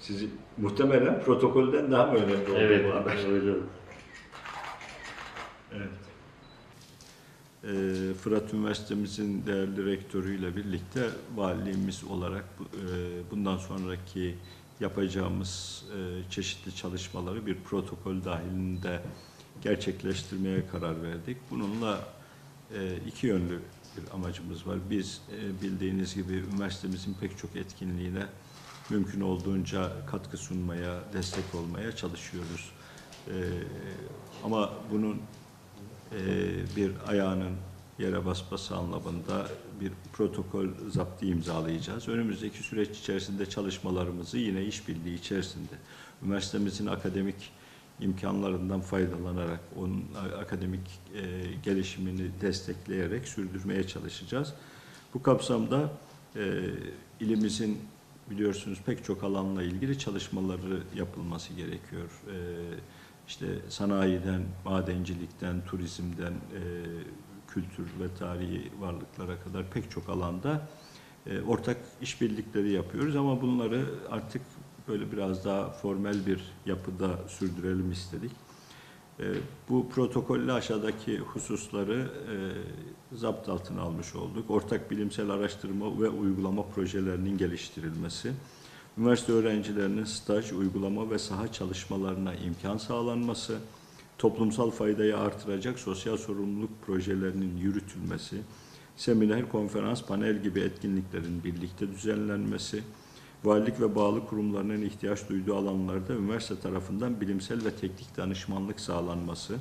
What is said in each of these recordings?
sizi muhtemelen protokolden daha mı önemli oldu Evet, bu haber? öyle. Evet. Ee, Fırat Üniversitemizin değerli rektörüyle birlikte valiliğimiz olarak bu- e, bundan sonraki yapacağımız e, çeşitli çalışmaları bir protokol dahilinde gerçekleştirmeye karar verdik. Bununla e, iki yönlü bir amacımız var. Biz e, bildiğiniz gibi üniversitemizin pek çok etkinliğine mümkün olduğunca katkı sunmaya, destek olmaya çalışıyoruz. E, ama bunun e, bir ayağının yere basması anlamında bir protokol zaptı imzalayacağız. Önümüzdeki süreç içerisinde çalışmalarımızı yine işbirliği içerisinde üniversitemizin akademik imkanlarından faydalanarak onun akademik e, gelişimini destekleyerek sürdürmeye çalışacağız. Bu kapsamda e, ilimizin biliyorsunuz pek çok alanla ilgili çalışmaları yapılması gerekiyor. E, işte sanayiden, madencilikten, turizmden, e, kültür ve tarihi varlıklara kadar pek çok alanda e, ortak işbirlikleri yapıyoruz ama bunları artık böyle biraz daha formel bir yapıda sürdürelim istedik. E, bu protokolle aşağıdaki hususları e, zapt altına almış olduk. Ortak bilimsel araştırma ve uygulama projelerinin geliştirilmesi, üniversite öğrencilerinin staj, uygulama ve saha çalışmalarına imkan sağlanması, toplumsal faydayı artıracak sosyal sorumluluk projelerinin yürütülmesi, seminer, konferans, panel gibi etkinliklerin birlikte düzenlenmesi, valilik ve bağlı kurumlarının ihtiyaç duyduğu alanlarda üniversite tarafından bilimsel ve teknik danışmanlık sağlanması,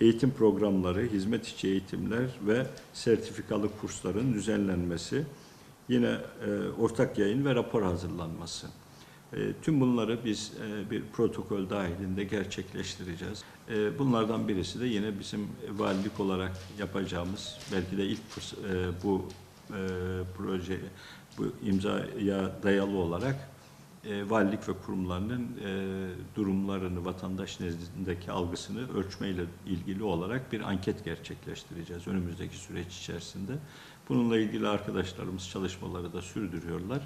eğitim programları, hizmet içi eğitimler ve sertifikalı kursların düzenlenmesi, yine e, ortak yayın ve rapor hazırlanması. E, tüm bunları biz e, bir protokol dahilinde gerçekleştireceğiz. E, bunlardan birisi de yine bizim valilik olarak yapacağımız, belki de ilk e, bu proje, bu imzaya dayalı olarak e, valilik ve kurumlarının e, durumlarını, vatandaş nezdindeki algısını ölçmeyle ilgili olarak bir anket gerçekleştireceğiz önümüzdeki süreç içerisinde. Bununla ilgili arkadaşlarımız çalışmaları da sürdürüyorlar.